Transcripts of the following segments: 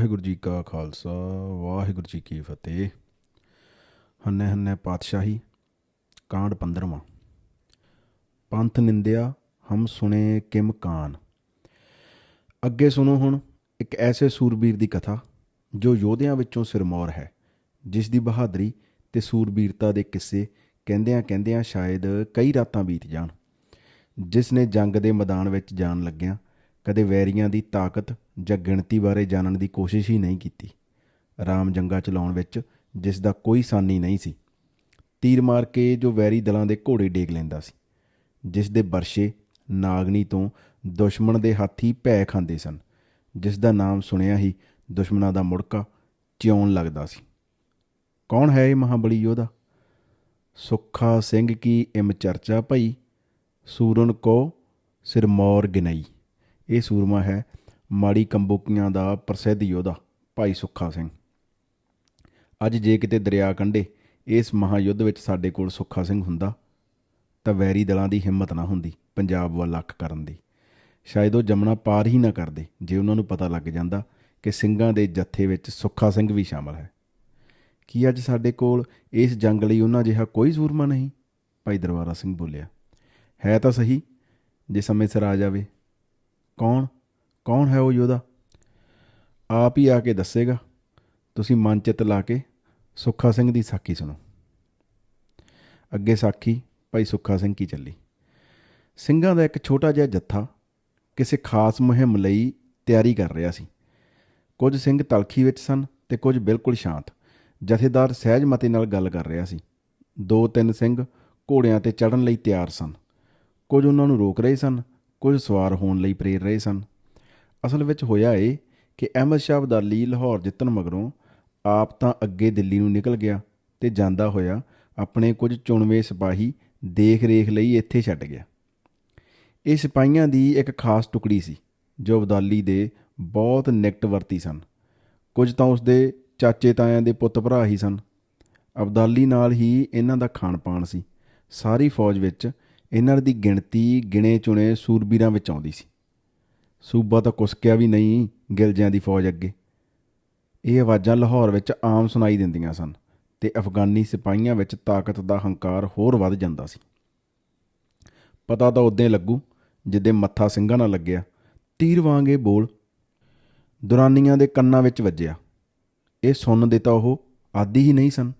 ਵਾਹਿਗੁਰੂ ਜੀ ਕਾ ਖਾਲਸਾ, ਵਾਹਿਗੁਰੂ ਜੀ ਕੀ ਫਤਿਹ। ਹੰਨੇ ਹੰਨੇ ਪਾਤਸ਼ਾਹੀ, ਕਾਂਡ 15ਵਾਂ ਪੰਥ ਨਿੰਦਿਆ, ਹਮ ਸੁਣੇ ਕਿਮ ਕਾਨ। ਅੱਗੇ ਸੁਣੋ ਹੁਣ ਇੱਕ ਐਸੇ ਸੂਰਬੀਰ ਦੀ ਕਥਾ, ਜੋ ਯੋਧਿਆਂ ਵਿੱਚੋਂ ਸਿਰਮੌਰ ਹੈ, ਜਿਸ ਦੀ ਬਹਾਦਰੀ ਤੇ ਸੂਰਬੀਰਤਾ ਦੇ ਕਿੱਸੇ ਕਹਿੰਦਿਆਂ ਕਹਿੰਦਿਆਂ ਸ਼ਾਇਦ ਕਈ ਰਾਤਾਂ ਬੀਤ ਜਾਣ, ਜਿਸ ਨੇ ਜੰਗ ਦੇ ਮੈਦਾਨ ਵਿੱਚ ਜਾਣ ਲੱਗਿਆਂ ਕਦੇ ਵੈਰੀਆਂ ਦੀ ਤਾਕਤ ਜਾਂ ਗਿਣਤੀ ਬਾਰੇ ਜਾਣਨ ਦੀ ਕੋਸ਼ਿਸ਼ ਹੀ ਨਹੀਂ ਕੀਤੀ। ਰਾਮ ਜੰਗਾ ਚਲਾਉਣ ਵਿੱਚ ਜਿਸ ਦਾ ਕੋਈ ਸਾਨੀ ਨਹੀਂ ਸੀ, ਤੀਰ ਮਾਰ ਕੇ ਜੋ ਵੈਰੀ ਦਲਾਂ ਦੇ ਘੋੜੇ ਡੇਗ ਲੈਂਦਾ ਸੀ, ਜਿਸ ਦੇ ਬਰਸ਼ੇ ਨਾਗਨੀ ਤੋਂ ਦੁਸ਼ਮਣ ਦੇ ਹਾਥੀ ਭੈ ਖਾਂਦੇ ਸਨ, ਜਿਸ ਦਾ ਨਾਮ ਸੁਣਿਆ ਹੀ ਦੁਸ਼ਮਣਾਂ ਦਾ ਮੁੜਕਾ ਚਿਉਣ ਲੱਗਦਾ ਸੀ। ਕੌਣ ਹੈ ਇਹ ਮਹਾਬਲੀ ਯੋਧਾ? ਸੁੱਖਾ ਸਿੰਘ ਕੀ ਇਮ ਚਰਚਾ ਭਈ? ਸੂਰਨ ਕੋ ਸਿਰਮੌਰ ਗਿਨਈ। ਇਹ ਸੂਰਮਾ ਹੈ ਮਾੜੀ ਕੰਬੋਕੀਆਂ ਦਾ ਪ੍ਰਸਿੱਧ ਯੋਧਾ, ਭਾਈ ਸੁੱਖਾ ਸਿੰਘ। ਅੱਜ ਜੇ ਕਿਤੇ ਦਰਿਆ ਕੰਢੇ ਇਸ ਮਹਾਯੁੱਧ ਵਿੱਚ ਸਾਡੇ ਕੋਲ ਸੁੱਖਾ ਸਿੰਘ ਹੁੰਦਾ, ਤਾਂ ਵੈਰੀ ਦਲਾਂ ਦੀ ਹਿੰਮਤ ਨਾ ਹੁੰਦੀ ਪੰਜਾਬ ਵੱਲ ਅੱਖ ਕਰਨ ਦੀ। ਸ਼ਾਇਦ ਉਹ ਜਮਨਾ ਪਾਰ ਹੀ ਨਾ ਕਰਦੇ, ਜੇ ਉਹਨਾਂ ਨੂੰ ਪਤਾ ਲੱਗ ਜਾਂਦਾ ਕਿ ਸਿੰਘਾਂ ਦੇ ਜੱਥੇ ਵਿੱਚ ਸੁੱਖਾ ਸਿੰਘ ਵੀ ਸ਼ਾਮਲ ਹੈ। ਕੀ ਅੱਜ ਸਾਡੇ ਕੋਲ ਇਸ ਜੰਗ ਲਈ ਉਹਨਾਂ ਜਿਹਾ ਕੋਈ ਸੂਰਮਾ ਨਹੀਂ? ਭਾਈ ਦਰਬਾਰਾ ਸਿੰਘ ਬੋਲਿਆ, ਹੈ ਤਾਂ ਸਹੀ, ਜੇ ਸਮੇਂ ਸਿਰ ਆ ਜਾਵੇ। ਕੌਣ? ਕੌਣ ਹੈ ਉਹ ਯੋਧਾ? ਆਪ ਹੀ ਆ ਕੇ ਦੱਸੇਗਾ। ਤੁਸੀਂ ਮਨ ਚਿੱਤ ਲਾ ਕੇ ਸੁੱਖਾ ਸਿੰਘ ਦੀ ਸਾਖੀ ਸੁਣੋ। ਅੱਗੇ ਸਾਖੀ, ਭਾਈ ਸੁੱਖਾ ਸਿੰਘ ਕੀ ਚੱਲੀ? ਸਿੰਘਾਂ ਦਾ ਇੱਕ ਛੋਟਾ ਜਿਹਾ ਜੱਥਾ ਕਿਸੇ ਖਾਸ ਮੁਹਿੰਮ ਲਈ ਤਿਆਰੀ ਕਰ ਰਿਹਾ ਸੀ। ਕੁਝ ਸਿੰਘ ਤਲਖੀ ਵਿੱਚ ਸਨ ਤੇ ਕੁਝ ਬਿਲਕੁਲ ਸ਼ਾਂਤ। ਜਥੇਦਾਰ ਸਹਿਜ ਮਤੇ ਨਾਲ ਗੱਲ ਕਰ ਰਿਹਾ ਸੀ। ਦੋ ਤਿੰਨ ਸਿੰਘ ਘੋੜਿਆਂ ਤੇ ਚੜ੍ਹਨ ਲਈ ਤਿਆਰ ਸਨ। ਕੁਝ ਉਹਨਾਂ ਨੂੰ ਰੋਕ ਰਹੇ ਸਨ ਕੁਝ ਸਵਾਰ ਹੋਣ ਲਈ ਪ੍ਰੇਰ ਰਹੇ ਸਨ। ਅਸਲ ਵਿੱਚ ਹੋਇਆ ਇਹ ਕਿ ਅਹਿਮਦ ਸ਼ਾਹ ਅਬਦਾਲੀ ਲਾਹੌਰ ਜਿੱਤਣ ਮਗਰੋਂ ਆਪ ਤਾਂ ਅੱਗੇ ਦਿੱਲੀ ਨੂੰ ਨਿਕਲ ਗਿਆ ਤੇ ਜਾਂਦਾ ਹੋਇਆ ਆਪਣੇ ਕੁਝ ਚੁਣਵੇਂ ਸਿਪਾਹੀ ਦੇਖ ਰੇਖ ਲਈ ਇੱਥੇ ਛੱਡ ਗਿਆ। ਇਹ ਸਿਪਾਹੀਆਂ ਦੀ ਇੱਕ ਖਾਸ ਟੁਕੜੀ ਸੀ, ਜੋ ਅਬਦਾਲੀ ਦੇ ਬਹੁਤ ਨਿਕਟ ਵਰਤੀ ਸਨ। ਕੁਝ ਤਾਂ ਉਸਦੇ ਚਾਚੇ ਤਾਇਆਂ ਦੇ ਪੁੱਤ ਭਰਾ ਹੀ ਸਨ। ਅਬਦਾਲੀ ਨਾਲ ਹੀ ਇਹਨਾਂ ਦਾ ਖਾਣ ਪਾਣ ਸੀ। ਸਾਰੀ ਫੌਜ ਵਿੱਚ ਇਹਨਾਂ ਦੀ ਗਿਣਤੀ ਗਿਣੇ ਚੁਣੇ ਸੂਰਬੀਰਾਂ ਵਿੱਚ ਆਉਂਦੀ ਸੀ। ਸੂਬਾ ਤਾਂ ਕੁਸਕਿਆ ਵੀ ਨਹੀਂ ਗਿਲਜਿਆਂ ਦੀ ਫੌਜ ਅੱਗੇ। ਇਹ ਆਵਾਜ਼ਾਂ ਲਾਹੌਰ ਵਿੱਚ ਆਮ ਸੁਣਾਈ ਦਿੰਦੀਆਂ ਸਨ ਤੇ ਅਫਗਾਨੀ ਸਿਪਾਹੀਆਂ ਵਿੱਚ ਤਾਕਤ ਦਾ ਹੰਕਾਰ ਹੋਰ ਵੱਧ ਜਾਂਦਾ ਸੀ। ਪਤਾ ਤਾਂ ਉਦੋਂ ਲੱਗੂ ਜਿੱਦੇ ਮੱਥਾ ਸਿੰਘਾਂ ਨਾਲ ਲੱਗਿਆ, ਤੀਰ ਵਾਂਗੇ ਬੋਲ, ਦੁਰਾਨੀਆਂ ਦੇ ਕੰਨਾਂ ਵਿੱਚ ਵੱਜਿਆ। ਇਹ ਸੁਣਨ ਦੇ ਤਾਂ ਉਹ ਆਦੀ ਹੀ ਨਹੀਂ ਸਨ।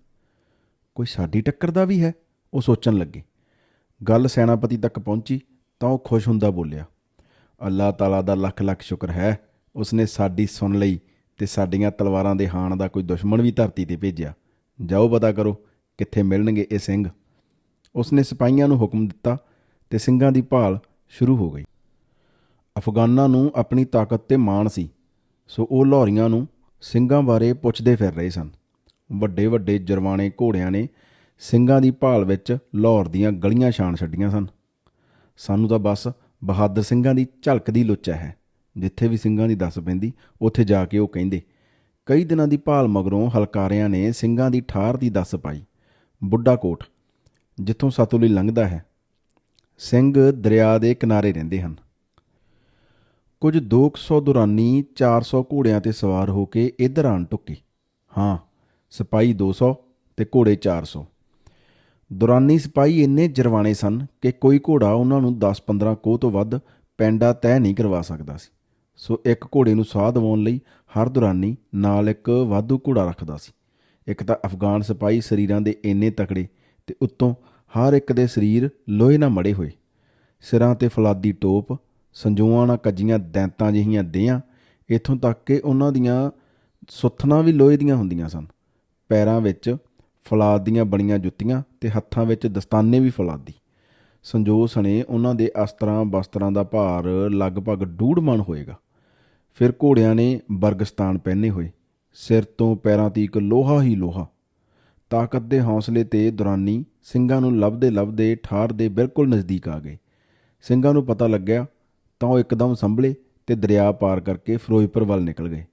ਕੋਈ ਸਾਡੀ ਟੱਕਰ ਦਾ ਵੀ ਹੈ? ਉਹ ਸੋਚਣ ਲੱਗੇ। ਗੱਲ ਸੈਨਾਪਤੀ ਤੱਕ ਪਹੁੰਚੀ ਤਾਂ ਉਹ ਖੁਸ਼ ਹੁੰਦਾ ਬੋਲਿਆ ਅੱਲਾਹ ਤਾਲਾ ਦਾ ਲੱਖ ਲੱਖ ਸ਼ੁਕਰ ਹੈ, ਉਸਨੇ ਸਾਡੀ ਸੁਣ ਲਈ ਤੇ ਸਾਡੀਆਂ ਤਲਵਾਰਾਂ ਦੇ ਹਾਣ ਦਾ ਕੋਈ ਦੁਸ਼ਮਣ ਵੀ ਧਰਤੀ ਤੇ ਭੇਜਿਆ। ਜਾਓ ਪਤਾ ਕਰੋ ਕਿੱਥੇ ਮਿਲਣਗੇ ਇਹ ਸਿੰਘ। ਉਸਨੇ ਸਿਪਾਹੀਆਂ ਨੂੰ ਹੁਕਮ ਦਿੱਤਾ ਤੇ ਸਿੰਘਾਂ ਦੀ ਭਾਲ ਸ਼ੁਰੂ ਹੋ ਗਈ। ਅਫਗਾਨਾਂ ਨੂੰ ਆਪਣੀ ਤਾਕਤ ਤੇ ਮਾਣ ਸੀ, ਸੋ ਉਹ ਲਾਹੌਰੀਆਂ ਨੂੰ ਸਿੰਘਾਂ ਬਾਰੇ ਪੁੱਛਦੇ ਫਿਰ ਰਹੇ ਸਨ। ਵੱਡੇ ਵੱਡੇ ਜਰਵਾਣੇ ਘੋੜਿਆਂ ਨੇ ਸਿੰਘਾਂ ਦੀ ਭਾਲ ਵਿੱਚ ਲਾਹੌਰ ਦੀਆਂ ਗਲੀਆਂ ਛਾਣ ਛੱਡੀਆਂ ਸਨ। ਸਾਨੂੰ ਤਾਂ ਬਸ ਬਹਾਦਰ ਸਿੰਘਾਂ ਦੀ ਝਲਕਦੀ ਲੁੱਚਾ ਹੈ। ਜਿੱਥੇ ਵੀ ਸਿੰਘਾਂ ਦੀ ਦੱਸ ਪੈਂਦੀ, ਉੱਥੇ ਜਾ ਕੇ ਉਹ ਕਹਿੰਦੇ, ਕਈ ਦਿਨਾਂ ਦੀ ਭਾਲ ਮਗਰੋਂ ਹਲਕਾਰਿਆਂ ਨੇ ਸਿੰਘਾਂ ਦੀ ਠਾਰ ਦੀ ਦੱਸ ਪਾਈ। ਬੁੱਢਾ ਕੋਟ ਜਿੱਥੋਂ ਸਤਲੁਜ ਲੰਘਦਾ ਹੈ। ਸਿੰਘ ਦਰਿਆ ਦੇ ਕਿਨਾਰੇ ਰਹਿੰਦੇ ਹਨ। ਕੁਝ 200 ਦੁਰਾਨੀ 400 ਘੋੜਿਆਂ ਤੇ ਸਵਾਰ ਹੋ ਕੇ ਇੱਧਰ ਆਣ ਟੁੱਕੀ। ਹਾਂ, ਸਿਪਾਹੀ 200 ਤੇ ਘੋੜੇ 400 ਦੌਰਾਨੀ ਸਿਪਾਹੀ ਇੰਨੇ ਜਰਵਾਣੇ ਸਨ ਕਿ ਕੋਈ ਘੋੜਾ ਉਹਨਾਂ ਨੂੰ 10-15 ਕੋਹ ਤੋਂ ਵੱਧ ਪੈਂਡਾ ਤੈਅ ਨਹੀਂ ਕਰਵਾ ਸਕਦਾ ਸੀ। ਸੋ ਇੱਕ ਘੋੜੇ ਨੂੰ ਸਾਹ ਦਿਵਾਉਣ ਲਈ ਹਰ ਦੌਰਾਨੀ ਨਾਲ ਇੱਕ ਵਾਧੂ ਘੋੜਾ ਰੱਖਦਾ ਸੀ। ਇੱਕ ਤਾਂ ਅਫਗਾਨ ਸਿਪਾਹੀ ਸਰੀਰਾਂ ਦੇ ਇੰਨੇ ਤਕੜੇ ਤੇ ਉੱਤੋਂ ਹਰ ਇੱਕ ਦੇ ਸਰੀਰ ਲੋਹੇ ਨਾਲ ਮੜੇ ਹੋਏ। ਸਿਰਾਂ ਤੇ ਫਲਾਦੀ ਟੋਪ, ਸੰਜੂਆਂ ਨਾਲ ਕੱਜੀਆਂ ਦੈਂਤਾਂ ਜਿਹੀਆਂ ਦੇਹਾਂ, ਇਥੋਂ ਤੱਕ ਕਿ ਉਹਨਾਂ ਦੀਆਂ ਸੁੱਥਣਾ ਵੀ ਲੋਹੇ ਦੀਆਂ ਹੁੰਦੀਆਂ ਸਨ। ਪੈਰਾਂ ਵਿੱਚ ਫਲਾਦ ਦੀਆਂ ਬਣੀਆਂ ਜੁੱਤੀਆਂ ਤੇ ਹੱਥਾਂ ਵਿੱਚ ਦਸਤਾਨੇ ਵੀ ਫਲਾਦੀ। ਸੰਜੋ ਸਣੇ ਉਹਨਾਂ ਦੇ ਅਸਤਰਾਂ ਬਸਤਰਾਂ ਦਾ ਭਾਰ ਲਗਭਗ ਡੂਢ ਮਣ ਹੋਏਗਾ। ਫਿਰ ਘੋੜਿਆਂ ਨੇ ਬਰਗਸਤਾਨ ਪਹਿਨੇ ਹੋਏ। ਸਿਰ ਤੋਂ ਪੈਰਾਂ ਤੀਕ ਲੋਹਾ ਹੀ ਲੋਹਾ। ਤਾਕਤ ਦੇ ਹੌਸਲੇ ਤੇ ਦੁਰਾਨੀ ਸਿੰਘਾਂ ਨੂੰ ਲੱਭਦੇ ਲੱਭਦੇ ਠਾਰ ਦੇ ਬਿਲਕੁਲ ਨਜ਼ਦੀਕ ਆ ਗਏ। ਸਿੰਘਾਂ ਨੂੰ ਪਤਾ ਲੱਗਿਆ, ਤਾਂ ਉਹ ਇੱਕਦਮ ਸੰਭਲੇ ਤੇ ਦਰਿਆ ਪਾਰ ਕਰਕੇ ਫਿਰੋਜ਼ਪੁਰ ਵੱਲ ਨਿਕਲ ਗਏ।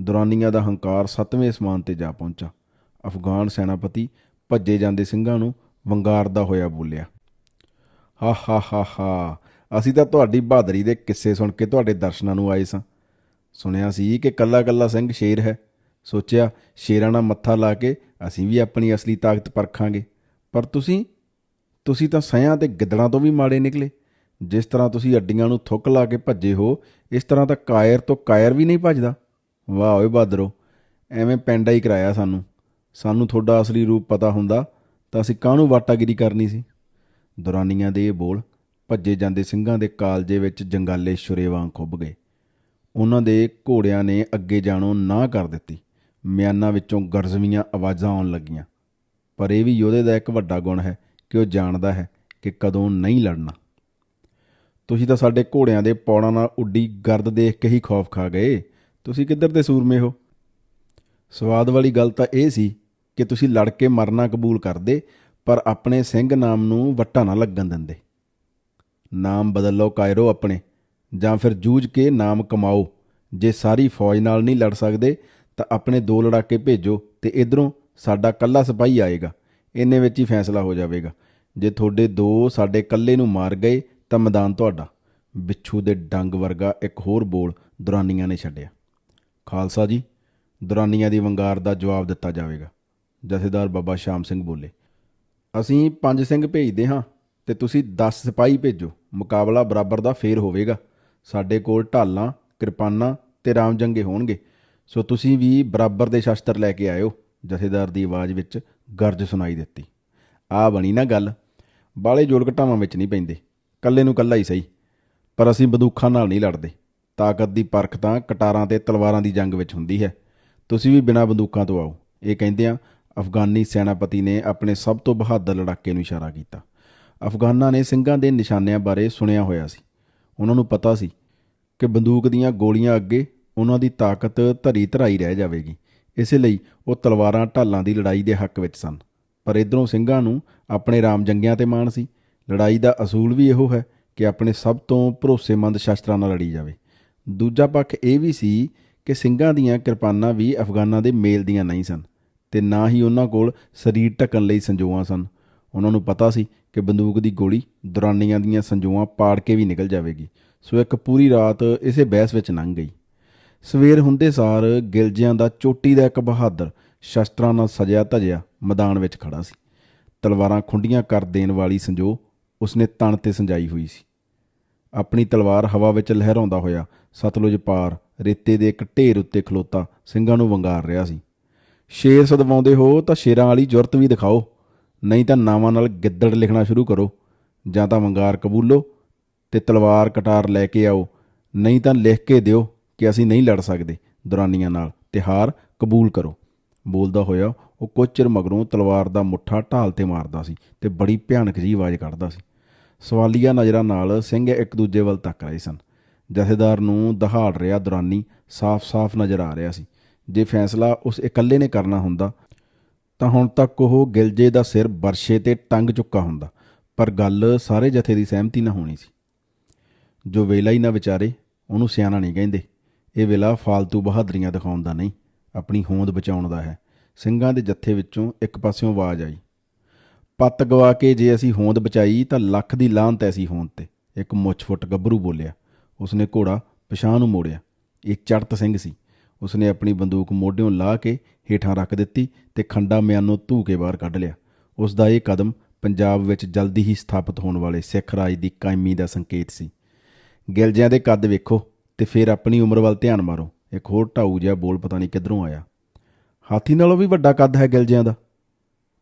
ਦੁਰਾਨੀਆਂ ਦਾ ਹੰਕਾਰ ਸੱਤਵੇਂ ਅਸਮਾਨ ਤੇ ਜਾ ਪਹੁੰਚਾ। ਅਫਗਾਨ ਸੈਨਾਪਤੀ ਭੱਜੇ ਜਾਂਦੇ ਸਿੰਘਾਂ ਨੂੰ ਵੰਗਾਰਦਾ ਹੋਇਆ ਬੋਲਿਆ। ਹਾ ਹਾ ਹਾ ਹਾ, ਅਸੀਂ ਤਾਂ ਤੁਹਾਡੀ ਬਹਾਦਰੀ ਦੇ ਕਿੱਸੇ ਸੁਣ ਕੇ ਤੁਹਾਡੇ ਦਰਸ਼ਨਾਂ ਨੂੰ ਆਏ ਸਾਂ। ਸੁਣਿਆ ਸੀ ਕਿ ਕੱਲਾ ਕੱਲਾ ਸਿੰਘ ਸ਼ੇਰ ਹੈ। ਸੋਚਿਆ ਸ਼ੇਰਾਂ ਨਾਲ ਮੱਥਾ ਲਾ ਕੇ ਅਸੀਂ ਵੀ ਆਪਣੀ ਅਸਲੀ ਤਾਕਤ ਪਰਖਾਂਗੇ। ਪਰ ਤੁਸੀਂ ਤੁਸੀਂ ਤਾਂ ਸਿਆਂ ਤੇ ਗਿੱਦੜਾਂ ਤੋਂ ਵੀ ਮਾੜੇ ਨਿਕਲੇ। ਜਿਸ ਤਰ੍ਹਾਂ ਤੁਸੀਂ ਅੱਡੀਆਂ ਨੂੰ ਥੁੱਕ ਲਾ ਕੇ ਭੱਜੇ ਹੋ, ਇਸ ਤਰ੍ਹਾਂ ਤਾਂ ਕਾਇਰ ਤੋਂ ਕਾਇਰ ਵੀ ਨਹੀਂ ਭੱਜਦਾ। ਵਾਹ ਓਏ ਬਾਦਰੋ ਐਵੇਂ ਪੈਂਡਾ ਹੀ ਕਰਾਇਆ ਸਾਨੂੰ। ਸਾਨੂੰ ਤੁਹਾਡਾ ਅਸਲੀ ਰੂਪ ਪਤਾ ਹੁੰਦਾ, ਤਾਂ ਅਸੀਂ ਕਾਹਨੂੰ ਵਾਟਾਗਿਰੀ ਕਰਨੀ ਸੀ? ਦੁਰਾਨੀਆਂ ਦੇ ਇਹ ਬੋਲ ਭੱਜੇ ਜਾਂਦੇ ਸਿੰਘਾਂ ਦੇ ਕਾਲਜੇ ਵਿੱਚ ਜੰਗਾਲੇ ਛੁਰੇ ਵਾਂਗ ਖੁੱਭ ਗਏ। ਉਹਨਾਂ ਦੇ ਘੋੜਿਆਂ ਨੇ ਅੱਗੇ ਜਾਣੋਂ ਨਾ ਕਰ ਦਿੱਤੀ। ਮਿਆਨਾਂ ਵਿੱਚੋਂ ਗਰਜਵੀਆਂ ਆਵਾਜ਼ਾਂ ਆਉਣ ਲੱਗੀਆਂ। ਪਰ ਇਹ ਵੀ ਯੋਧੇ ਦਾ ਇੱਕ ਵੱਡਾ ਗੁਣ ਹੈ ਕਿ ਉਹ ਜਾਣਦਾ ਹੈ ਕਿ ਕਦੋਂ ਨਹੀਂ ਲੜਨਾ। ਤੁਸੀਂ ਤਾਂ ਸਾਡੇ ਘੋੜਿਆਂ ਦੇ ਪੌੜਾਂ ਨਾਲ ਉੱਡੀ ਗਰਦ ਦੇਖ ਕੇ ਹੀ ਖੌਫ ਖਾ ਗਏ। ਤੁਸੀਂ ਕਿੱਧਰ ਦੇ ਸੂਰਮੇ ਹੋ? ਸਵਾਦ ਵਾਲੀ ਗੱਲ ਤਾਂ ਇਹ ਸੀ ਕਿ ਤੁਸੀਂ ਲੜ ਕੇ ਮਰਨਾ ਕਬੂਲ ਕਰਦੇ, ਪਰ ਆਪਣੇ ਸਿੰਘ ਨਾਮ ਨੂੰ ਵੱਟਾ ਨਾ ਲੱਗਣ ਦਿੰਦੇ। ਨਾਮ ਬਦਲ ਲਓ ਕਾਇਰੋ ਆਪਣੇ, ਜਾਂ ਫਿਰ ਜੂਝ ਕੇ ਨਾਮ ਕਮਾਓ। ਜੇ ਸਾਰੀ ਫੌਜ ਨਾਲ ਨਹੀਂ ਲੜ ਸਕਦੇ, ਤਾਂ ਆਪਣੇ ਦੋ ਲੜਾਕੇ ਭੇਜੋ ਤੇ ਇਧਰੋਂ ਸਾਡਾ ਕੱਲਾ ਸਿਪਾਹੀ ਆਏਗਾ। ਇੰਨੇ ਵਿੱਚ ਹੀ ਫੈਸਲਾ ਹੋ ਜਾਵੇਗਾ। ਜੇ ਤੁਹਾਡੇ ਦੋ ਸਾਡੇ ਕੱਲੇ ਨੂੰ ਮਾਰ ਗਏ, ਤਾਂ ਮੈਦਾਨ ਤੁਹਾਡਾ। ਬਿੱਛੂ ਦੇ ਡੰਗ ਵਰਗਾ ਇੱਕ ਹੋਰ ਬੋਲ ਦੁਰਾਨੀਆਂ ਨੇ ਛੱਡਿਆ। ਖਾਲਸਾ ਜੀ, ਦੁਰਾਨੀਆਂ ਦੀ ਵੰਗਾਰ ਦਾ ਜਵਾਬ ਦਿੱਤਾ ਜਾਵੇਗਾ। ਜਥੇਦਾਰ ਬਾਬਾ ਸ਼ਾਮ ਸਿੰਘ ਬੋਲੇ, ਅਸੀਂ ਪੰਜ ਸਿੰਘ ਭੇਜਦੇ ਹਾਂ ਤੇ ਤੁਸੀਂ 10 ਸਿਪਾਹੀ ਭੇਜੋ। ਮੁਕਾਬਲਾ ਬਰਾਬਰ ਦਾ ਫੇਰ ਹੋਵੇਗਾ। ਸਾਡੇ ਕੋਲ ਢਾਲਾਂ, ਕਿਰਪਾਨਾਂ ਤੇ ਰਾਮਜੰਗੇ ਹੋਣਗੇ। ਸੋ ਤੁਸੀਂ ਵੀ ਬਰਾਬਰ ਦੇ ਸ਼ਸਤਰ ਲੈ ਕੇ ਆਇਓ। ਜਥੇਦਾਰ ਦੀ ਆਵਾਜ਼ ਵਿੱਚ ਗਰਜ ਸੁਣਾਈ ਦਿੱਤੀ। ਆ ਬਣੀ ਨਾ ਗੱਲ। ਬਾਲੇ ਜੋੜ ਘਟਾਵਾਂ ਵਿੱਚ ਨਹੀਂ ਪੈਂਦੇ। ਕੱਲੇ ਨੂੰ ਕੱਲਾ ਹੀ ਸਹੀ। ਪਰ ਅਸੀਂ ਬੰਦੂਕਾਂ ਨਾਲ ਨਹੀਂ ਲੜਦੇ। ਤਾਕਤ ਦੀ ਪਰਖ ਤਾਂ ਕਟਾਰਾਂ ਤੇ ਤਲਵਾਰਾਂ ਦੀ ਜੰਗ ਵਿੱਚ ਹੁੰਦੀ ਹੈ। ਤੁਸੀਂ ਵੀ ਬਿਨਾਂ ਬੰਦੂਕਾਂ ਤੋਂ ਆਓ। ਇਹ ਕਹਿੰਦਿਆਂ ਅਫਗਾਨੀ ਸੈਨਾਪਤੀ ਨੇ ਆਪਣੇ ਸਭ ਤੋਂ ਬਹਾਦਰ ਲੜਾਕੇ ਨੂੰ ਇਸ਼ਾਰਾ ਕੀਤਾ। ਅਫਗਾਨਾਂ ਨੇ ਸਿੰਘਾਂ ਦੇ ਨਿਸ਼ਾਨਿਆਂ ਬਾਰੇ ਸੁਣਿਆ ਹੋਇਆ ਸੀ। ਉਹਨਾਂ ਨੂੰ ਪਤਾ ਸੀ ਕਿ ਬੰਦੂਕ ਦੀਆਂ ਗੋਲੀਆਂ ਅੱਗੇ ਉਹਨਾਂ ਦੀ ਤਾਕਤ ਧਰੀ ਧਰਾਈ ਰਹਿ ਜਾਵੇਗੀ। ਇਸੇ ਲਈ ਉਹ ਤਲਵਾਰਾਂ ਢਾਲਾਂ ਦੀ ਲੜਾਈ ਦੇ ਹੱਕ ਵਿੱਚ ਸਨ। ਪਰ ਇਧਰੋਂ ਸਿੰਘਾਂ ਨੂੰ ਆਪਣੇ ਰਾਮ ਜੰਗਿਆਂ ਤੇ ਮਾਣ ਸੀ। ਲੜਾਈ ਦਾ ਅਸੂਲ ਵੀ ਇਹੋ ਹੈ ਕਿ ਆਪਣੇ ਸਭ ਤੋਂ ਭਰੋਸੇਮੰਦ ਸ਼ਸਤਰਾਂ ਨਾਲ ਲੜੀ ਜਾਵੇ। ਦੂਜਾ ਪੱਖ ਇਹ ਵੀ ਸੀ ਕਿ ਸਿੰਘਾਂ ਦੀਆਂ ਕਿਰਪਾਨਾਂ ਵੀ ਅਫਗਾਨਾਂ ਦੇ ਮੇਲ ਦੀਆਂ ਨਹੀਂ ਸਨ। ਤੇ ਨਾ ਹੀ ਉਹਨਾਂ ਕੋਲ ਸਰੀਰ ਢੱਕਣ ਲਈ ਸੰਜੋਆਂ ਸਨ। ਉਹਨਾਂ ਨੂੰ ਪਤਾ ਸੀ ਕਿ ਬੰਦੂਕ ਦੀ ਗੋਲੀ ਦੁਰਾਨੀਆਂ ਦੀਆਂ ਸੰਜੋਆਂ ਪਾੜ ਕੇ ਵੀ ਨਿਕਲ ਜਾਵੇਗੀ। ਸੋ ਇੱਕ ਪੂਰੀ ਰਾਤ ਇਸੇ ਬਹਿਸ ਵਿੱਚ ਲੰਘ ਗਈ। ਸਵੇਰ ਹੁੰਦੇ ਸਾਰ ਗਿਲਜਿਆਂ ਦਾ ਚੋਟੀ ਦਾ ਇੱਕ ਬਹਾਦਰ ਸ਼ਸਤਰਾਂ ਨਾਲ ਸਜਿਆ ਧਜਿਆ ਮੈਦਾਨ ਵਿੱਚ ਖੜਾ ਸੀ। ਤਲਵਾਰਾਂ ਖੁੰਡੀਆਂ ਕਰ ਦੇਣ ਵਾਲੀ ਸੰਜੋ ਉਸਨੇ ਤਣ ਤੇ ਸੰਜਾਈ ਹੋਈ ਸੀ। ਆਪਣੀ ਤਲਵਾਰ ਹਵਾ ਵਿੱਚ ਲਹਿਰਾਉਂਦਾ ਹੋਇਆ ਸਤਲੁਜ ਪਾਰ ਰੇਤੇ ਦੇ ਇੱਕ ਢੇਰ ਉੱਤੇ ਖਲੋਤਾ ਸਿੰਘਾਂ ਨੂੰ ਵੰਗਾਰ ਰਿਹਾ ਸੀ। ਸ਼ੇਰ ਸਦਵਾਉਂਦੇ ਹੋ ਤਾਂ ਸ਼ੇਰਾਂ ਵਾਲੀ ਜੁਰਤ ਵੀ ਦਿਖਾਓ। ਨਹੀਂ ਤਾਂ ਨਾਵਾਂ ਨਾਲ ਗਿੱਦੜ ਲਿਖਣਾ ਸ਼ੁਰੂ ਕਰੋ। ਜਾਂ ਤਾਂ ਵੰਗਾਰ ਕਬੂਲੋ ਤੇ ਤਲਵਾਰ ਕਟਾਰ ਲੈ ਕੇ ਆਓ। ਨਹੀਂ ਤਾਂ ਲਿਖ ਕੇ ਦਿਓ ਕਿ ਅਸੀਂ ਨਹੀਂ ਲੜ ਸਕਦੇ। ਦੁਰਾਨੀਆਂ ਨਾਲ ਤੇ ਹਾਰ ਕਬੂਲ ਕਰੋ। ਬੋਲਦਾ ਹੋਇਆ ਉਹ ਕੁਝ ਚਿਰ ਮਗਰੋਂ ਤਲਵਾਰ ਦਾ ਮੁੱਠਾ ਢਾਲ ਤੇ ਮਾਰਦਾ ਸੀ ਤੇ ਬੜੀ ਭਿਆਨਕ ਜਿਹੀ ਆਵਾਜ਼ ਕੱਢਦਾ ਸੀ। ਸਵਾਲੀਆ ਨਜ਼ਰਾਂ ਨਾਲ ਸਿੰਘ ਇੱਕ ਦੂਜੇ ਵੱਲ ਤੱਕ ਰਹੇ ਸਨ। ਜਥੇਦਾਰ ਨੂੰ ਦਹਾੜ ਰਿਹਾ ਦੁਰਾਨੀ, ਸਾਫ਼-ਸਾਫ਼ ਨਜ਼ਰ ਆ ਰਿਹਾ ਸੀ। ਜੇ ਫੈਸਲਾ ਉਸ ਇਕੱਲੇ ਨੇ ਕਰਨਾ ਹੁੰਦਾ, ਤਾਂ ਹੁਣ ਤੱਕ ਉਹ ਗਿਲਜੇ ਦਾ ਸਿਰ ਬਰਸ਼ੇ ਤੇ ਟੰਗ ਚੁੱਕਾ ਹੁੰਦਾ, ਪਰ ਗੱਲ ਸਾਰੇ ਜਥੇ ਦੀ ਸਹਿਮਤੀ ਨਾ ਹੋਣੀ ਸੀ। ਜੋ ਵੇਲਾ ਹੀ ਨਾ ਵਿਚਾਰੇ, ਉਹਨੂੰ ਸਿਆਣਾ ਨਹੀਂ ਕਹਿੰਦੇ। ਇਹ ਵੇਲਾ ਫਾਲਤੂ ਬਹਾਦਰੀਆਂ ਦਿਖਾਉਣ ਦਾ ਨਹੀਂ, ਆਪਣੀ ਹੋਂਦ ਬਚਾਉਣ ਦਾ ਹੈ। ਸਿੰਘਾਂ ਦੇ ਜੱਥੇ ਵਿੱਚੋਂ ਇੱਕ ਪਾਸਿਓਂ ਆਵਾਜ਼ ਆਈ। ਪੱਤ ਗਵਾ ਕੇ ਜੇ ਅਸੀਂ ਹੋਂਦ ਬਚਾਈ, ਤਾਂ ਲੱਖ ਦੀ ਲਾਹਨਤ ਐਸੀ ਹੋਂਦ ਤੇ, ਇੱਕ ਮੁੱਛ ਫੁੱਟ ਗੱਭਰੂ ਬੋਲਿਆ। ਉਸਨੇ ਘੋੜਾ ਪਛਾਹ ਨੂੰ ਮੋੜਿਆ। ਇਹ ਚੜਤ ਸਿੰਘ ਸੀ। ਉਸਨੇ ਆਪਣੀ ਬੰਦੂਕ ਮੋਢਿਓਂ ਲਾ ਕੇ ਹੇਠਾਂ ਰੱਖ ਦਿੱਤੀ ਤੇ ਖੰਡਾ ਮਿਆਨੋਂ ਧੂ ਕੇ ਬਾਹਰ ਕੱਢ ਲਿਆ। ਉਸ ਦਾ ਇਹ ਕਦਮ ਪੰਜਾਬ ਵਿੱਚ ਜਲਦੀ ਹੀ ਸਥਾਪਿਤ ਹੋਣ ਵਾਲੇ ਸਿੱਖ ਰਾਜ ਦੀ ਕਾਇਮੀ ਦਾ ਸੰਕੇਤ ਸੀ। ਗਿਲਜਿਆਂ ਦੇ ਕੱਦ ਵੇਖੋ ਤੇ ਫਿਰ ਆਪਣੀ ਉਮਰ ਵੱਲ ਧਿਆਨ ਮਾਰੋ। ਇੱਕ ਹੋਰ ਢਾਊ ਜਿਹਾ ਬੋਲ ਪਤਾ ਨਹੀਂ ਕਿੱਧਰੋਂ ਆਇਆ। ਹਾਥੀ ਨਾਲੋਂ ਵੀ ਵੱਡਾ ਕੱਦ ਹੈ ਗਿਲਜਿਆਂ ਦਾ।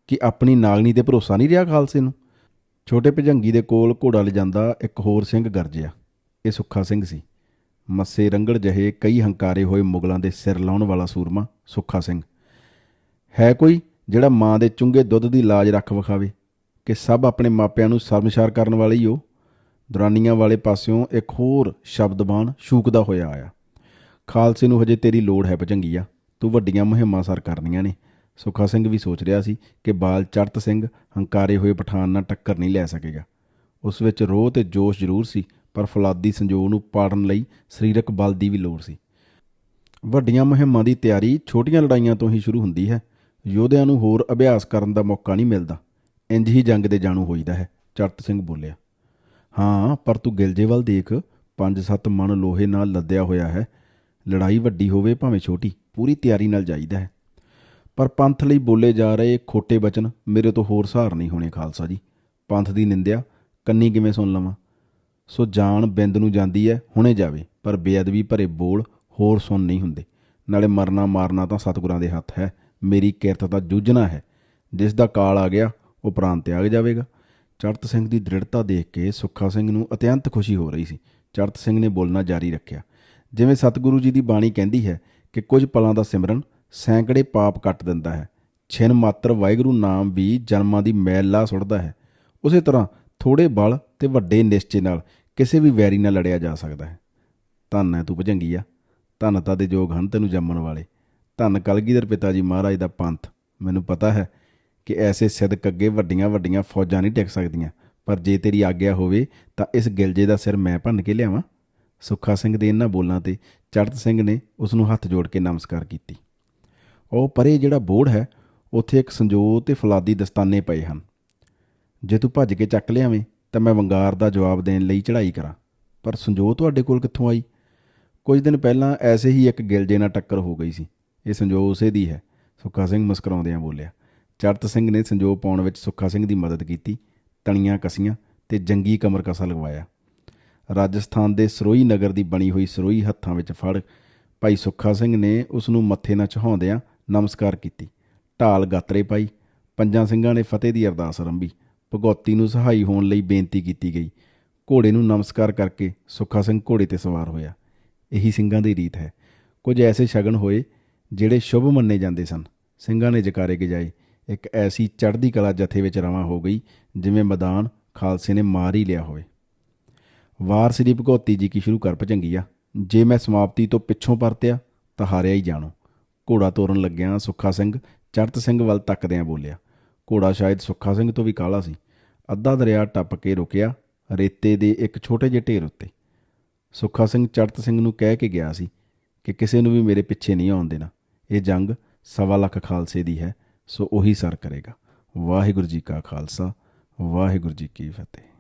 ਕਿ ਆਪਣੀ ਨਾਗਣੀ ਤੇ ਭਰੋਸਾ ਨਹੀਂ ਰਿਹਾ ਖਾਲਸੇ ਨੂੰ? ਛੋਟੇ ਭਜੰਗੀ ਦੇ ਕੋਲ ਘੋੜਾ ਲਿਜਾਂਦਾ ਇੱਕ ਹੋਰ ਸਿੰਘ ਗਰਜਿਆ। ਇਹ ਸੁੱਖਾ ਸਿੰਘ ਸੀ। ਮੱਸੇ ਰੰਗੜ ਜਹੇ ਕਈ ਹੰਕਾਰੇ ਹੋਏ ਮੁਗਲਾਂ ਦੇ ਸਿਰ ਲਾਉਣ ਵਾਲਾ ਸੂਰਮਾ, ਸੁੱਖਾ ਸਿੰਘ। ਹੈ ਕੋਈ ਜਿਹੜਾ ਮਾਂ ਦੇ ਚੁੰਗੇ ਦੁੱਧ ਦੀ ਲਾਜ ਰੱਖ ਵਿਖਾਵੇ ਕਿ ਸਭ ਆਪਣੇ ਮਾਪਿਆਂ ਨੂੰ ਸ਼ਰਮਸ਼ਾਰ ਕਰਨ ਵਾਲੇ ਹੀ ਹੋ ਦੁਰਾਨੀਆਂ ਵਾਲੇ ਪਾਸਿਓਂ ਇੱਕ ਹੋਰ ਸ਼ਬਦਬਾਨ ਸ਼ੂਕਦਾ ਹੋਇਆ ਆਇਆ। ਖਾਲਸੇ ਨੂੰ ਹਜੇ ਤੇਰੀ ਲੋੜ ਹੈ ਭਜੰਗੀਆ, ਤੂੰ ਵੱਡੀਆਂ ਮੁਹਿੰਮਾਂ ਸਰ ਕਰਨੀਆਂ ਨੇ। ਸੁੱਖਾ ਸਿੰਘ ਵੀ ਸੋਚ ਰਿਹਾ ਸੀ ਕਿ ਬਾਲ ਚੜਤ ਸਿੰਘ ਹੰਕਾਰੇ ਹੋਏ ਪਠਾਨ ਨਾਲ ਟੱਕਰ ਨਹੀਂ ਲੈ ਸਕੇਗਾ। ਉਸ ਵਿੱਚ ਰੋਹ ਤੇ ਜੋਸ਼ ਜ਼ਰੂਰ ਸੀ ਪਰ ਫੌਲਾਦੀ ਸੰਜੋਗ ਨੂੰ ਪਾੜਨ ਲਈ ਸਰੀਰਕ ਬਲ ਦੀ ਵੀ ਲੋੜ ਸੀ। ਵੱਡੀਆਂ ਮੁਹਿੰਮਾਂ ਦੀ ਤਿਆਰੀ ਛੋਟੀਆਂ ਲੜਾਈਆਂ ਤੋਂ ਹੀ ਸ਼ੁਰੂ ਹੁੰਦੀ ਹੈ। ਯੋਧਿਆਂ ਨੂੰ ਹੋਰ ਅਭਿਆਸ ਕਰਨ ਦਾ ਮੌਕਾ ਨਹੀਂ ਮਿਲਦਾ। ਇੰਜ ਹੀ ਜੰਗ ਦੇ ਜਾਣੂ ਹੋਈਦਾ ਹੈ, ਚਰਤ ਸਿੰਘ ਬੋਲਿਆ। ਹਾਂ, ਪਰ ਤੂੰ ਗਿਲਜੇ ਵੱਲ ਦੇਖ, ਪੰਜ ਸੱਤ ਮਣ ਲੋਹੇ ਨਾਲ ਲੱਦਿਆ ਹੋਇਆ ਹੈ। ਲੜਾਈ ਵੱਡੀ ਹੋਵੇ ਭਾਵੇਂ ਛੋਟੀ, ਪੂਰੀ ਤਿਆਰੀ ਨਾਲ ਜਾਈਦਾ ਹੈ। ਪਰ ਪੰਥ ਲਈ ਬੋਲੇ ਜਾ ਰਹੇ ਖੋਟੇ ਬਚਨ ਮੇਰੇ ਤੋਂ ਹੋਰ ਸਹਾਰ ਨਹੀਂ ਹੋਣੇ ਖਾਲਸਾ ਜੀ। ਪੰਥ ਦੀ ਨਿੰਦਿਆ, ਕੰਨੀ ਕਿਵੇਂ ਸੁਣ ਲਵਾਂ? ਸੋ ਜਾਨ ਬਿੰਦ ਨੂੰ ਜਾਂਦੀ ਹੈ ਹੁਣੇ ਜਾਵੇ, ਪਰ ਬੇਅਦਬੀ ਭਰੇ ਬੋਲ ਹੋਰ ਸੁਣ ਨਹੀਂ ਹੁੰਦੇ। ਨਾਲੇ ਮਰਨਾ ਮਾਰਨਾ ਤਾਂ ਸਤਿਗੁਰਾਂ ਦੇ ਹੱਥ ਹੈ, ਮੇਰੀ ਕਿਰਤ ਦਾ ਜੂਝਣਾ ਹੈ। ਜਿਸ ਦਾ ਕਾਲ ਆ ਗਿਆ, ਉਹ ਪ੍ਰਾਨ ਤਿਆਗ ਜਾਵੇਗਾ। ਚੜਤ ਸਿੰਘ ਦੀ ਦ੍ਰਿੜਤਾ ਦੇਖ ਕੇ ਸੁੱਖਾ ਸਿੰਘ ਨੂੰ ਅਤਿਅੰਤ ਖੁਸ਼ੀ ਹੋ ਰਹੀ ਸੀ। ਚੜਤ ਸਿੰਘ ਨੇ ਬੋਲਣਾ ਜਾਰੀ ਰੱਖਿਆ। ਜਿਵੇਂ ਸਤਿਗੁਰੂ ਜੀ ਦੀ ਬਾਣੀ ਕਹਿੰਦੀ ਹੈ ਕਿ ਕੁਝ ਪਲਾਂ ਦਾ ਸਿਮਰਨ ਸੈਂਕੜੇ ਪਾਪ ਕੱਟ ਦਿੰਦਾ ਹੈ। ਛਿਨ ਮਾਤਰ ਵਾਹਿਗੁਰੂ ਨਾਮ ਵੀ ਜਨਮਾਂ ਦੀ ਮੈਲ ਲਾ ਸੁੱਟਦਾ ਹੈ। ਉਸੇ ਤਰ੍ਹਾਂ ਥੋੜੇ ਬਲ ਤੇ ਵੱਡੇ ਨਿਸ਼ਚੇ ਨਾਲ ਕਿਸੇ ਵੀ ਵੈਰੀ ਨਾਲ ਲੜਿਆ ਜਾ ਸਕਦਾ ਹੈ। ਧੰਨ ਹੈ ਤੂੰ ਭਜੰਗੀਆ ਧੰਨਤਾ ਦੇ ਯੋਗ ਹਨ ਤੈਨੂੰ ਜੰਮਣ ਵਾਲੇ। ਧੰਨ ਕਲਗੀਧਰ ਪਿਤਾ ਜੀ ਮਹਾਰਾਜ ਦਾ ਪੰਥ। ਮੈਨੂੰ ਪਤਾ ਹੈ ਕਿ ਐਸੇ ਸਿਦਕ ਅੱਗੇ ਵੱਡੀਆਂ ਵੱਡੀਆਂ ਫੌਜਾਂ ਨਹੀਂ ਟਿਕ ਸਕਦੀਆਂ। ਪਰ ਜੇ ਤੇਰੀ ਆਗਿਆ ਹੋਵੇ ਤਾਂ ਇਸ ਗਿਲਜੇ ਦਾ ਸਿਰ ਮੈਂ ਭੰਨ ਕੇ ਲਿਆਵਾਂ। ਸੁੱਖਾ ਸਿੰਘ ਦੇ ਇਹਨਾਂ ਬੋਲਾਂ ਤੇ ਚੜਤ ਸਿੰਘ ਨੇ ਉਸ ਨੂੰ ਹੱਥ ਜੋੜ ਕੇ ਨਮਸਕਾਰ ਕੀਤੀ। ਉਹ ਪਰੇ ਜਿਹੜਾ ਬੋੜ ਹੈ, ਉੱਥੇ ਇੱਕ ਸੰਜੋਤ ਤੇ ਫਲਾਦੀ ਦਸਤਾਨੇ ਪਏ ਹਨ। ਜੇ ਤੂੰ ਭੱਜ ਕੇ ਚੱਕ ਲਿਆਵੇਂ ਤਾਂ ਮੈਂ ਵੰਗਾਰ ਦਾ ਜਵਾਬ ਦੇਣ ਲਈ ਚੜ੍ਹਾਈ ਕਰਾਂ। ਪਰ ਸੰਜੋ ਤੁਹਾਡੇ ਕੋਲ ਕਿੱਥੋਂ ਆਈ? ਕੁਝ ਦਿਨ ਪਹਿਲਾਂ ਐਸੇ ਹੀ ਇੱਕ ਗਿਲਜੇ ਨਾਲ ਟੱਕਰ ਹੋ ਗਈ ਸੀ। ਇਹ ਸੰਜੋ ਉਸੇ ਦੀ ਹੈ, ਸੁੱਖਾ ਸਿੰਘ ਮੁਸਕਰਾਉਂਦਿਆਂ ਬੋਲਿਆ। ਚੜਤ ਸਿੰਘ ਨੇ ਸੰਜੋ ਪਾਉਣ ਵਿੱਚ ਸੁੱਖਾ ਸਿੰਘ ਦੀ ਮਦਦ ਕੀਤੀ, ਤਣੀਆਂ ਕਸੀਆਂ ਤੇ ਜੰਗੀ ਕਮਰ ਕਸਾ ਲਗਵਾਇਆ। ਰਾਜਸਥਾਨ ਦੇ ਸਰੋਈ ਨਗਰ ਦੀ ਬਣੀ ਹੋਈ ਸਰੋਈ ਹੱਥਾਂ ਵਿੱਚ ਫੜ ਭਾਈ ਸੁੱਖਾ ਸਿੰਘ ਨੇ ਉਸ ਨੂੰ ਮੱਥੇ ਨਾਲ ਚਹਾਉਂਦਿਆਂ ਨਮਸਕਾਰ ਕੀਤੀ। ਢਾਲ ਗਾਤਰੇ ਪਾਈ, ਪੰਜਾਂ ਸਿੰਘਾਂ ਨੇ ਫਤਿਹ ਦੀ ਅਰਦਾਸ ਆਰੰਭੀ ਭਗੌਤੀ ਨੂੰ ਸਹਾਈ ਹੋਣ ਲਈ ਬੇਨਤੀ ਕੀਤੀ ਗਈ। ਘੋੜੇ ਨੂੰ ਨਮਸਕਾਰ ਕਰਕੇ ਸੁੱਖਾ ਸਿੰਘ ਘੋੜੇ ਤੇ ਸਵਾਰ ਹੋਇਆ। ਇਹੀ ਸਿੰਘਾਂ ਦੀ ਰੀਤ ਹੈ। ਕੁਝ ਐਸੇ ਸ਼ਗਨ ਹੋਏ ਜਿਹੜੇ ਸ਼ੁਭ ਮੰਨੇ ਜਾਂਦੇ ਸਨ। ਸਿੰਘਾਂ ਨੇ ਜਕਾਰੇ ਗਜਾਏ। ਇੱਕ ਐਸੀ ਚੜ੍ਹਦੀ ਕਲਾ ਜਥੇ ਵਿੱਚ ਰਵਾਂ ਹੋ ਗਈ, ਜਿਵੇਂ ਮੈਦਾਨ ਖਾਲਸੇ ਨੇ ਮਾਰ ਹੀ ਲਿਆ ਹੋਵੇ। ਵਾਰ ਸ੍ਰੀ ਭਗੌਤੀ ਜੀ ਕੀ ਸ਼ੁਰੂ ਕਰ ਭਜੰਗੀਆ ਜੇ ਮੈਂ ਸਮਾਪਤੀ ਤੋਂ ਪਿੱਛੋਂ ਪਰਤਿਆ, ਤਾਂ ਹਾਰਿਆ ਹੀ ਜਾਣੋ। ਘੋੜਾ ਤੋਰਨ ਲੱਗਿਆ ਸੁੱਖਾ ਸਿੰਘ ਚੜਤ ਸਿੰਘ ਵੱਲ ਤੱਕਦਿਆਂ ਬੋਲਿਆ। ਘੋੜਾ ਸ਼ਾਇਦ ਸੁੱਖਾ ਸਿੰਘ ਤੋਂ ਵੀ ਕਾਲਾ ਸੀ। ਅੱਧਾ ਦਰਿਆ ਟੱਪ ਕੇ ਰੁਕਿਆ, ਰੇਤੇ ਦੇ ਇੱਕ ਛੋਟੇ ਜਿਹੇ ਢੇਰ ਉੱਤੇ। ਸੁੱਖਾ ਸਿੰਘ ਚੜਤ ਸਿੰਘ ਨੂੰ ਕਹਿ ਕੇ ਗਿਆ ਸੀ ਕਿ ਕਿਸੇ ਨੂੰ ਵੀ ਮੇਰੇ ਪਿੱਛੇ ਨਹੀਂ ਆਉਣ ਦੇਣਾ। ਇਹ ਜੰਗ ਸਵਾ ਲੱਖ ਖਾਲਸੇ ਦੀ ਹੈ, ਸੋ ਉਹੀ ਸਰ ਕਰੇਗਾ। ਵਾਹਿਗੁਰੂ ਜੀ ਕਾ ਖਾਲਸਾ, ਵਾਹਿਗੁਰੂ ਜੀ ਕੀ ਫਤਿਹ।